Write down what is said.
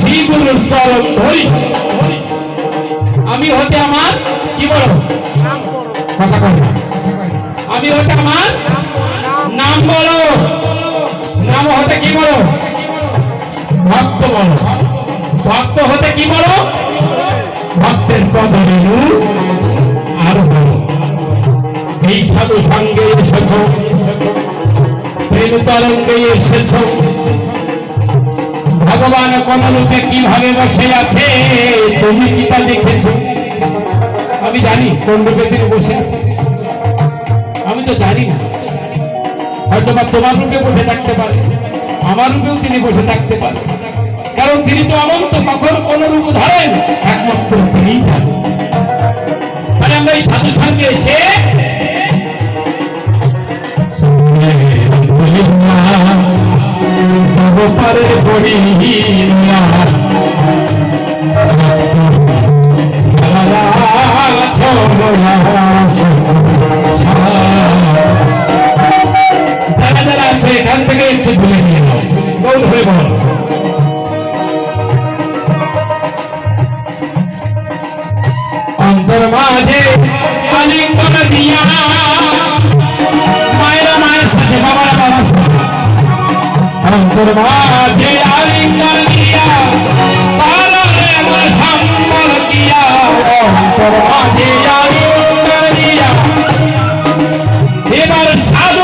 শ্রীগুরুর চরণ ধরি। আমি হতে আমার বলো? কথা আমি হতে আমার নাম বলো। নাম হতে কি বলো? ভক্ত বলো। ভক্ত হতে কি বলো? ভক্তের পদ রেণু আর এই সাধু সঙ্গে এসেছ, প্রেম তরঙ্গে এসেছ। ভগবান কোন রূপে কীভাবে বসে আছে? তুমি কি তা দেখেছ? আমি জানি কোন রূপে তিনি বসে আছে আমি তো জানি না। হয়তো বা তোমার রূপে বসে থাকতে পারে। আমার রূপেও তিনি বসে থাকতে পারে। কারণ তিনি তো অনন্ত কখন কোন রূপ ধরেন, একমাত্র জানেন। মানে আমরা এই সাধু সঙ্গে এসে পারে পড়িয়া যারা আছে এখান থেকে একটু তুলে নিয়ে নাও। বল। অন্তর মাঝে আরি কালিয়া পালনে সম্বল এবার সাধু